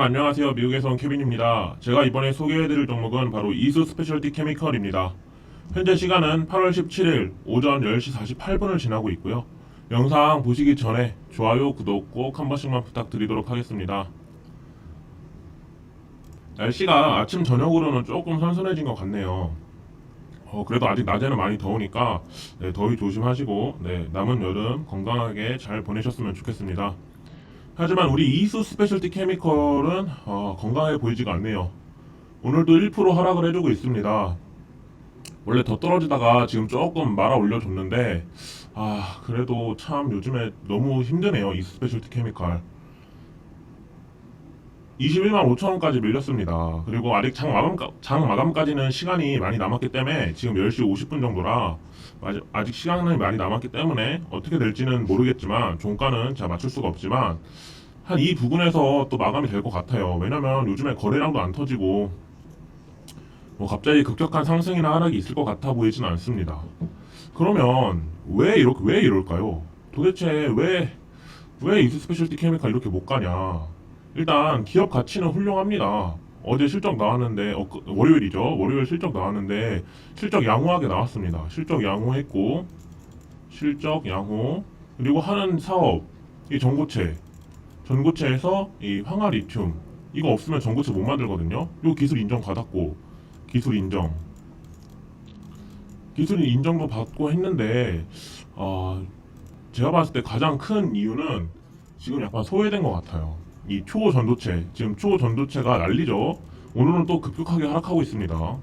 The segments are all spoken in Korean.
여러분 안녕하세요. 미국에서 온 케빈입니다. 제가 이번에 소개해드릴 종목은 바로 이수 스페셜티 케미컬입니다. 현재 시간은 8월 17일 오전 10시 48분을 지나고 있고요. 영상 보시기 전에 좋아요, 구독 꼭 한 번씩만 부탁드리도록 하겠습니다. 날씨가 아침 저녁으로는 조금 선선해진 것 같네요. 어, 그래도 아직 낮에는 많이 더우니까 네, 더위 조심하시고 네, 남은 여름 건강하게 잘 보내셨으면 좋겠습니다. 하지만 우리 이수 스페셜티 케미컬은 어, 건강해 보이지가 않네요. 오늘도 1% 하락을 해주고 있습니다. 원래 더 떨어지다가 지금 조금 말아 올려줬는데 아 그래도 참 요즘에 너무 힘드네요 이 스페셜티 케미컬 21만 5천 원까지 밀렸습니다 그리고 아직 장 마감 장 마감 까지는 시간이 많이 남았기 때문에 지금 10시 50분 정도라 아직, 아직 시간이 많이 남았기 때문에 어떻게 될지는 모르겠지만 종가는 제가 맞출 수가 없지만 한 이 부분에서 또 마감이 될 것 같아요 왜냐면 요즘에 거래량도 안 터지고 뭐 갑자기 급격한 상승이나 하락이 있을 것 같아 보이지는 않습니다. 그러면 왜 이렇게 왜 이럴까요? 도대체 왜 왜 이스 스페셜티 케미칼 이렇게 못 가냐? 일단 기업 가치는 훌륭합니다. 어제 실적 나왔는데 어, 그- 월요일이죠. 월요일 실적 나왔는데 실적 양호하게 나왔습니다. 실적 양호했고 실적 양호 그리고 하는 사업 이 전고체 전고체에서 이 황화 리튬 이거 없으면 전고체 못 만들거든요. 요 기술 인정 받았고 기술 인정. 기술 인정도 받고 했는데, 어, 제가 봤을 때 가장 큰 이유는 지금 약간 소외된 것 같아요. 이 초전도체, 지금 초전도체가 난리죠. 오늘은 또 급격하게 하락하고 있습니다.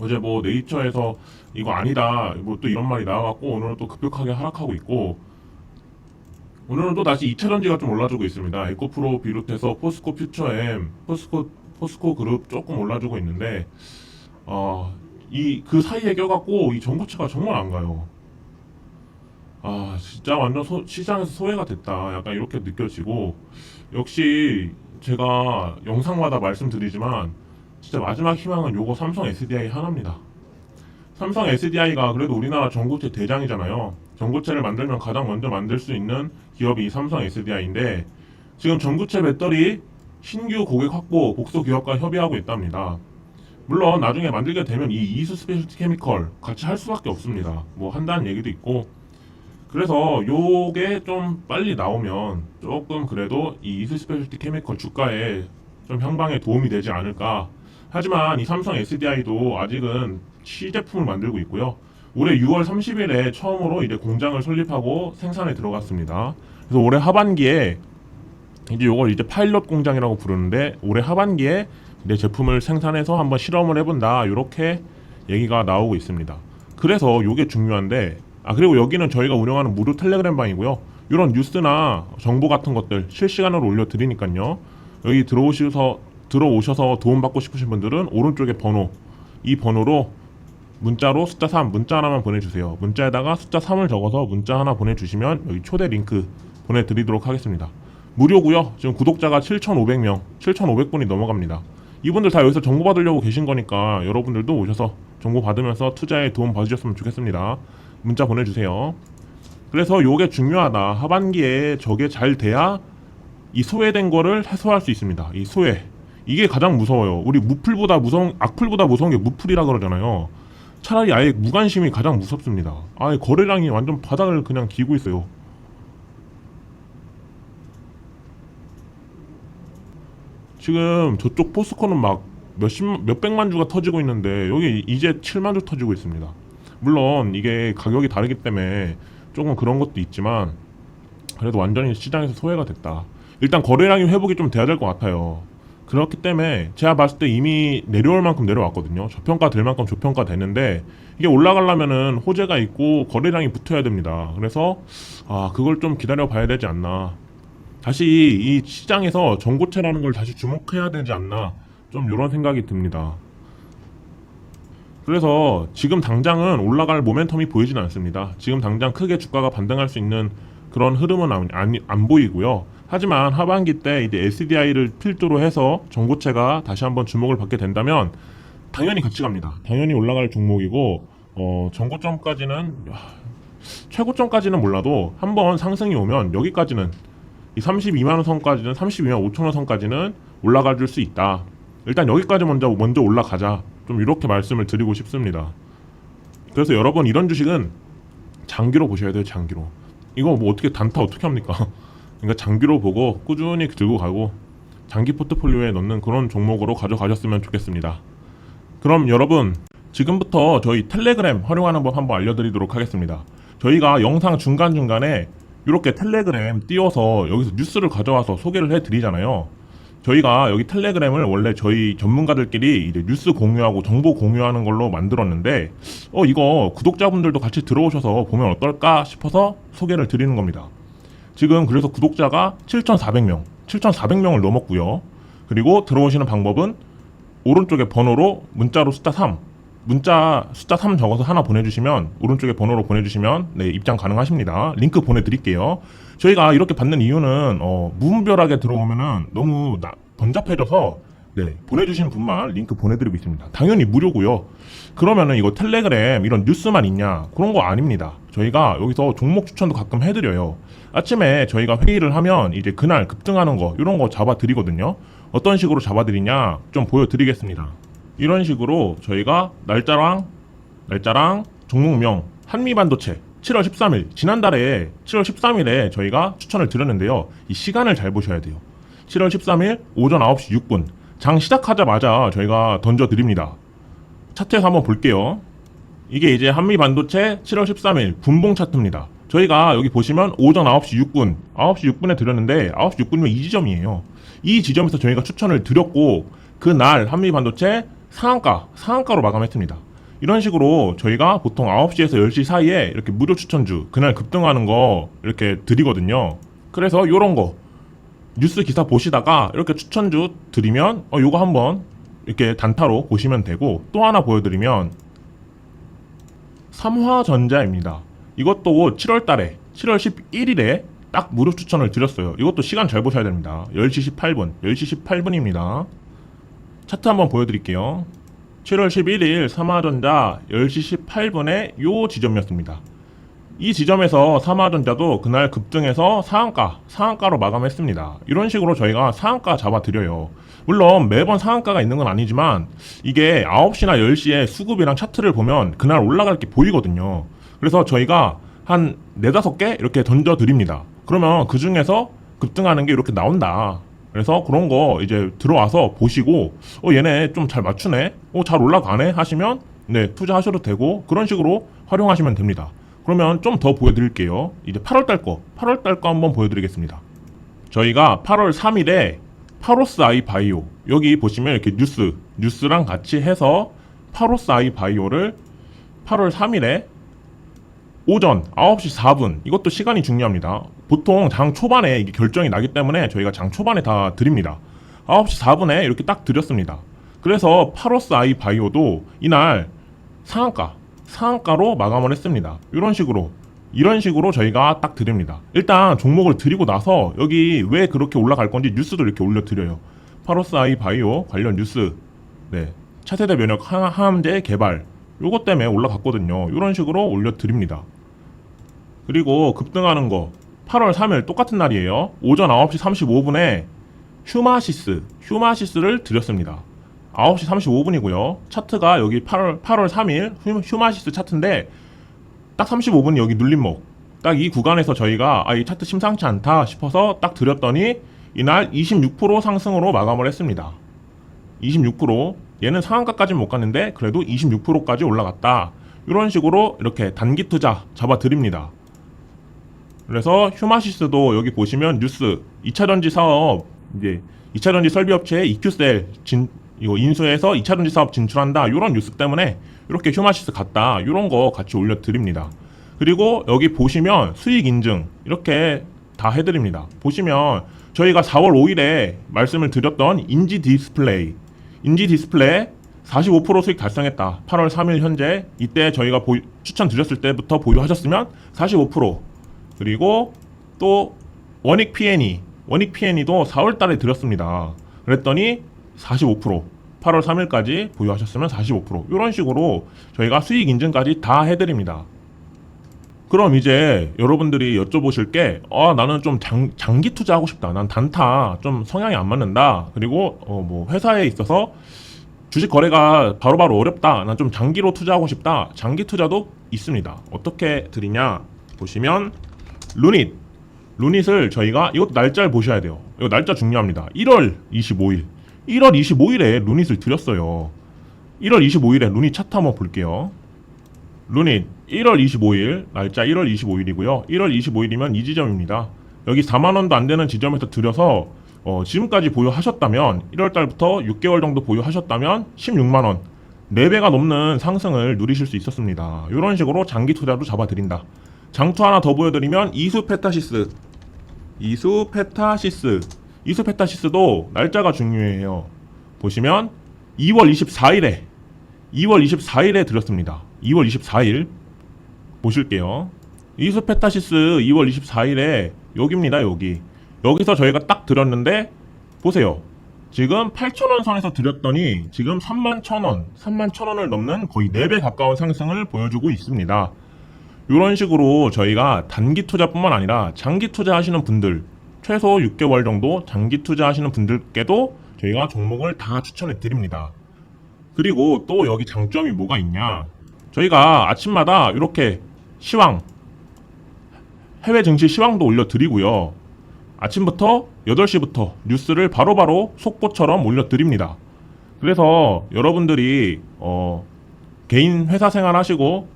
어제 뭐 네이처에서 이거 아니다, 뭐 또 이런 말이 나와갖고 오늘은 또 급격하게 하락하고 있고, 오늘은 또 다시 2차 전지가 좀 올라주고 있습니다. 에코프로 비롯해서 포스코 퓨처엠, 포스코 포스코 그룹 조금 올라주고 있는데 어, 이 그 사이에 껴갖고 이 정부채가 정말 안 가요. 아 진짜 완전 소- 시장에서 소외가 됐다. 약간 이렇게 느껴지고 역시 제가 영상마다 말씀드리지만 진짜 마지막 희망은 요거 삼성 SDI 하나입니다. 삼성 SDI가 그래도 우리나라 전고체 대장이잖아요. 전고체를 만들면 가장 먼저 만들 수 있는 기업이 삼성 SDI인데 지금 전고체 배터리 신규 고객 확보 복수 기업과 협의하고 있답니다. 물론 나중에 만들게 되면 이 이수 스페셜티 케미컬 같이 할 수밖에 없습니다. 뭐 한다는 얘기도 있고 그래서 요게 좀 빨리 나오면 조금 그래도 이 이수 스페셜티 케미컬 주가에 좀 향방에 도움이 되지 않을까. 하지만 이 삼성 SDI도 아직은 시제품을 만들고 있고요. 올해 6월 30일에 처음으로 이제 공장을 설립하고 생산에 들어갔습니다. 그래서 올해 하반기에 이제 요걸 이제 파일럿 공장이라고 부르는데 올해 하반기에 내 제품을 생산해서 한번 실험을 해본다 이렇게 얘기가 나오고 있습니다. 그래서 요게 중요한데 아 그리고 여기는 저희가 운영하는 무료 텔레그램 방이고요. 이런 뉴스나 정보 같은 것들 실시간으로 올려드리니까요. 여기 들어오셔서 들어오셔서 도움 받고 싶으신 분들은 오른쪽에 번호 이 번호로 문자로 숫자 3 문자 하나만 보내주세요. 문자에다가 숫자 3을 적어서 문자 하나 보내주시면 여기 초대 링크 보내드리도록 하겠습니다. 무료고요. 지금 구독자가 7,500명, 7,500분이 넘어갑니다. 이분들 다 여기서 정보 받으려고 계신 거니까 여러분들도 오셔서 정보 받으면서 투자에 도움 받으셨으면 좋겠습니다. 문자 보내주세요. 그래서 요게 중요하다. 하반기에 저게 잘 돼야 이 소외된 거를 해소할 수 있습니다. 이 소외. 이게 가장 무서워요. 우리 무풀보다 무서운 악플보다 무서운 게 무풀이라 그러잖아요. 차라리 아예 무관심이 가장 무섭습니다. 아예 거래량이 완전 바닥을 그냥 기고 있어요. 지금 저쪽 포스코는 막 몇십 몇백만 주가 터지고 있는데 여기 이제 7만 주 터지고 있습니다. 물론 이게 가격이 다르기 때문에 조금 그런 것도 있지만 그래도 완전히 시장에서 소외가 됐다. 일단 거래량이 회복이 좀 돼야 될 것 같아요. 그렇기 때문에 제가 봤을 때 이미 내려올 만큼 내려왔거든요. 저평가 될 만큼 저평가 되는데 이게 올라가려면은 호재가 있고 거래량이 붙어야 됩니다. 그래서 아 그걸 좀 기다려 봐야 되지 않나. 다시 이 시장에서 전고체라는 걸 다시 주목해야 되지 않나 좀 이런 생각이 듭니다. 그래서 지금 당장은 올라갈 모멘텀이 보이진 않습니다. 지금 당장 크게 주가가 반등할 수 있는 그런 흐름은 안, 안, 안 보이고요. 하지만 하반기 때 이제 SDI를 필두로 해서 전고체가 다시 한번 주목을 받게 된다면 당연히 같이 갑니다. 당연히 올라갈 종목이고 어, 전고점까지는 야, 최고점까지는 몰라도 한번 상승이 오면 여기까지는 이 32만 원 선까지는 32만 5천 원 선까지는 올라가 줄 수 있다. 일단 여기까지 먼저 먼저 올라가자. 좀 이렇게 말씀을 드리고 싶습니다. 그래서 여러분 이런 주식은 장기로 보셔야 돼요. 장기로. 이거 뭐 어떻게 단타 어떻게 합니까? 그러니까 장기로 보고 꾸준히 들고 가고 장기 포트폴리오에 넣는 그런 종목으로 가져가셨으면 좋겠습니다. 그럼 여러분 지금부터 저희 텔레그램 활용하는 법 한번 알려드리도록 하겠습니다. 저희가 영상 중간중간에 이렇게 텔레그램 띄워서 여기서 뉴스를 가져와서 소개를 해드리잖아요. 저희가 여기 텔레그램을 원래 저희 전문가들끼리 이제 뉴스 공유하고 정보 공유하는 걸로 만들었는데 어 이거 구독자분들도 같이 들어오셔서 보면 어떨까 싶어서 소개를 드리는 겁니다. 지금 그래서 구독자가 7,400명, 7,400명을 넘었고요. 그리고 들어오시는 방법은 오른쪽에 번호로 문자로 숫자 3, 문자 숫자 3 적어서 하나 보내주시면 오른쪽에 번호로 보내주시면 네 입장 가능하십니다. 링크 보내드릴게요. 저희가 이렇게 받는 이유는 어, 무분별하게 들어오면은 너무 나- 번잡해져서 네 보내주신 분만 링크 보내드리고 있습니다. 당연히 무료고요. 그러면은 이거 텔레그램 이런 뉴스만 있냐 그런 거 아닙니다. 저희가 여기서 종목 추천도 가끔 해드려요. 아침에 저희가 회의를 하면 이제 그날 급등하는 거 이런 거 잡아드리거든요. 어떤 식으로 잡아드리냐 좀 보여드리겠습니다. 이런 식으로 저희가 날짜랑 날짜랑 종목명 한미반도체 7월 13일 지난달에 7월 13일에 저희가 추천을 드렸는데요. 이 시간을 잘 보셔야 돼요. 7월 13일 오전 9시 6분 장 시작하자마자 저희가 던져 드립니다. 차트에서 한번 볼게요. 이게 이제 한미 반도체 7월 13일 분봉 차트입니다. 저희가 여기 보시면 오전 9시 6분, 9시 6분에 드렸는데 9시 6분이면 이 지점이에요. 이 지점에서 저희가 추천을 드렸고 그날 한미 반도체 상한가, 상한가로 마감했습니다. 이런 식으로 저희가 보통 9시에서 10시 사이에 이렇게 무료 추천주, 그날 급등하는 거 이렇게 드리거든요. 그래서 요런 거 뉴스 기사 보시다가 이렇게 추천주 드리면 어 요거 한번 이렇게 단타로 보시면 되고 또 하나 보여드리면 삼화전자입니다. 이것도 7월 달에 7월 11일에 딱 무료 추천을 드렸어요. 이것도 시간 잘 보셔야 됩니다. 10시 18분, 10시 18분입니다. 차트 한번 보여드릴게요. 7월 11일 삼화전자 10시 18분에 요 지점이었습니다. 이 지점에서 삼화전자도 그날 급등해서 상한가, 상한가로 마감했습니다. 이런 식으로 저희가 상한가 잡아드려요. 물론 매번 상한가가 있는 건 아니지만 이게 9시나 10시에 수급이랑 차트를 보면 그날 올라갈 게 보이거든요. 그래서 저희가 한 4, 5개 이렇게 던져드립니다. 그러면 그 중에서 급등하는 게 이렇게 나온다. 그래서 그런 거 이제 들어와서 보시고 어 얘네 좀 잘 맞추네? 어 잘 올라가네? 하시면 네 투자하셔도 되고 그런 식으로 활용하시면 됩니다. 그러면 좀 더 보여드릴게요. 이제 8월달 거 8월달 거 한번 보여드리겠습니다. 저희가 8월 3일에 파로스 아이 바이오 여기 보시면 이렇게 뉴스 뉴스랑 같이 해서 파로스 아이 바이오를 8월 3일에 오전 9시 4분 이것도 시간이 중요합니다. 보통 장 초반에 이게 결정이 나기 때문에 저희가 장 초반에 다 드립니다. 9시 4분에 이렇게 딱 드렸습니다. 그래서 파로스 아이 바이오도 이날 상한가 상한가로 마감을 했습니다. 이런 식으로 이런 식으로 저희가 딱 드립니다. 일단 종목을 드리고 나서 여기 왜 그렇게 올라갈 건지 뉴스도 이렇게 올려드려요. 파로스 아이 바이오 관련 뉴스 네 차세대 면역 항- 항암제 개발 요것 때문에 올라갔거든요. 이런 식으로 올려드립니다. 그리고 급등하는 거 8월 3일 똑같은 날이에요. 오전 9시 35분에 휴마시스, 휴마시스를 드렸습니다. 9시 35분이고요. 차트가 여기 8월 8월 3일 휴, 휴마시스 차트인데 딱 35분이 여기 눌림목. 딱 이 구간에서 저희가 아, 이 차트 심상치 않다 싶어서 딱 드렸더니 이날 26% 상승으로 마감을 했습니다. 26% 얘는 상한가까지는 못 갔는데 그래도 26%까지 올라갔다. 이런 식으로 이렇게 단기 투자 잡아 드립니다. 그래서 휴마시스도 여기 보시면 뉴스 2차 전지 사업 이제 2차 전지 설비 업체에 EQ셀 진 이거 인수해서 2차 전지 사업 진출한다. 이런 뉴스 때문에 이렇게 휴마시스 갔다. 이런 거 같이 올려 드립니다. 그리고 여기 보시면 수익 인증 이렇게 다 해드립니다. 보시면 저희가 4월 5일에 말씀을 드렸던 인지 디스플레이 인지 디스플레이 45% 수익 달성했다. 8월 3일 현재 이때 저희가 보유, 추천 드렸을 때부터 보유하셨으면 45% 그리고 또 원익 P&E 원익 P&E도 4월 달에 드렸습니다. 그랬더니 45% 8월 3일까지 보유하셨으면 45% 이런 식으로 저희가 수익 인증까지 다 해드립니다. 그럼 이제 여러분들이 여쭤보실 게, 아, 나는 좀 장, 장기 투자하고 싶다. 난 단타 좀 성향이 안 맞는다. 그리고, 어, 뭐, 회사에 있어서 주식 거래가 바로바로 어렵다. 난 좀 장기로 투자하고 싶다. 장기 투자도 있습니다. 어떻게 드리냐? 보시면, 루닛. 루닛을 저희가, 이것도 날짜를 보셔야 돼요. 이거 날짜 중요합니다. 1월 25일. 1월 25일에 루닛을 드렸어요. 1월 25일에 루닛 차트 한번 볼게요. 루닛 1월 25일 날짜 1월 25일이고요. 1월 25일이면 이 지점입니다. 여기 4만 원도 안 되는 지점에서 들여서 어, 지금까지 보유하셨다면 1월 달부터 6개월 정도 보유하셨다면 16만 원 4배가 넘는 상승을 누리실 수 있었습니다. 이런 식으로 장기 투자도 잡아드린다. 장투 하나 더 보여드리면 이수 페타시스 이수 페타시스 이수 페타시스도 날짜가 중요해요. 보시면 2월 24일에 2월 24일에 들었습니다. 2월 24일 보실게요. 이수페타시스 2월 24일에 여기입니다. 여기 여기서 저희가 딱 들었는데 보세요. 지금 8,000원 선에서 드렸더니 지금 31,000원, 31,000원을 넘는 거의 4배 가까운 상승을 보여주고 있습니다. 이런 식으로 저희가 단기 투자뿐만 아니라 장기 투자하시는 분들 최소 6개월 정도 장기 투자하시는 분들께도 저희가 종목을 다 추천해 드립니다. 그리고 또 여기 장점이 뭐가 있냐? 저희가 아침마다 이렇게 시황 해외 증시 시황도 올려 드리고요. 아침부터 8시부터 뉴스를 바로바로 속보처럼 올려 드립니다. 그래서 여러분들이 어, 개인 회사 생활 하시고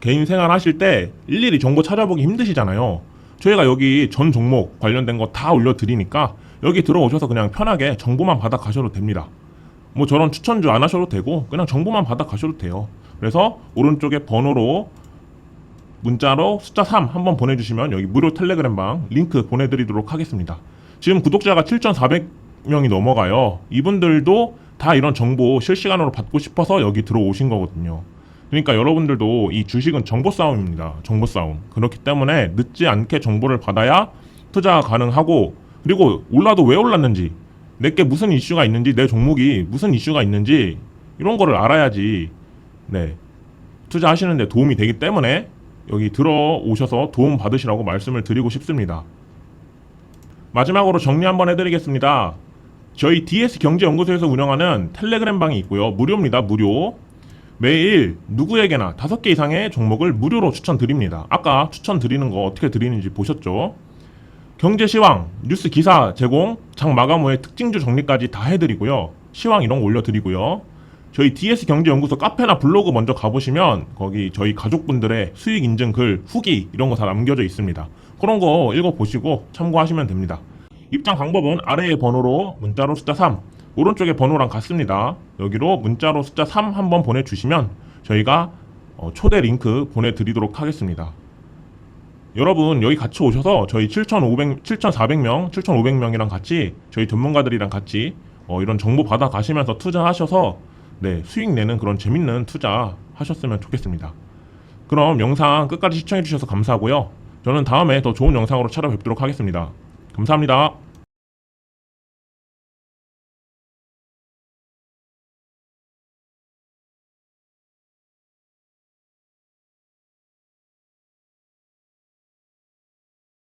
개인 생활 하실 때 일일이 정보 찾아보기 힘드시잖아요. 저희가 여기 전 종목 관련된 거 다 올려드리니까 여기 들어오셔서 그냥 편하게 정보만 받아 가셔도 됩니다. 뭐 저런 추천주 안 하셔도 되고 그냥 정보만 받아 가셔도 돼요. 그래서 오른쪽에 번호로 문자로 숫자 3 한번 보내주시면 여기 무료 텔레그램 방 링크 보내드리도록 하겠습니다. 지금 구독자가 7,400명이 넘어가요. 이분들도 다 이런 정보 실시간으로 받고 싶어서 여기 들어오신 거거든요. 그러니까 여러분들도 이 주식은 정보 싸움입니다. 정보 싸움. 그렇기 때문에 늦지 않게 정보를 받아야 투자가 가능하고 그리고 올라도 왜 올랐는지 내게 무슨 이슈가 있는지 내 종목이 무슨 이슈가 있는지 이런 거를 알아야지 네 투자하시는데 도움이 되기 때문에 여기 들어오셔서 도움 받으시라고 말씀을 드리고 싶습니다. 마지막으로 정리 한번 해드리겠습니다. 저희 DS 경제연구소에서 운영하는 텔레그램 방이 있고요. 무료입니다. 무료. 매일 누구에게나 다섯 개 이상의 종목을 무료로 추천드립니다. 아까 추천드리는 거 어떻게 드리는지 보셨죠? 경제 시황, 뉴스 기사 제공, 장 마감 후에 특징주 정리까지 다 해드리고요. 시황 이런 거 올려드리고요. 저희 DS 경제연구소 카페나 블로그 먼저 가보시면 거기 저희 가족분들의 수익 인증 글, 후기 이런 거 다 남겨져 있습니다. 그런 거 읽어보시고 참고하시면 됩니다. 입장 방법은 아래의 번호로 문자로 숫자 3, 오른쪽에 번호랑 같습니다. 여기로 문자로 숫자 3 한번 보내주시면 저희가 어, 초대 링크 보내드리도록 하겠습니다. 여러분 여기 같이 오셔서 저희 7,500, 7,400명, 7,500명이랑 같이 저희 전문가들이랑 같이 어, 이런 정보 받아 가시면서 투자하셔서 네, 수익 내는 그런 재밌는 투자 하셨으면 좋겠습니다. 그럼 영상 끝까지 시청해 주셔서 감사하고요. 저는 다음에 더 좋은 영상으로 찾아뵙도록 하겠습니다. 감사합니다.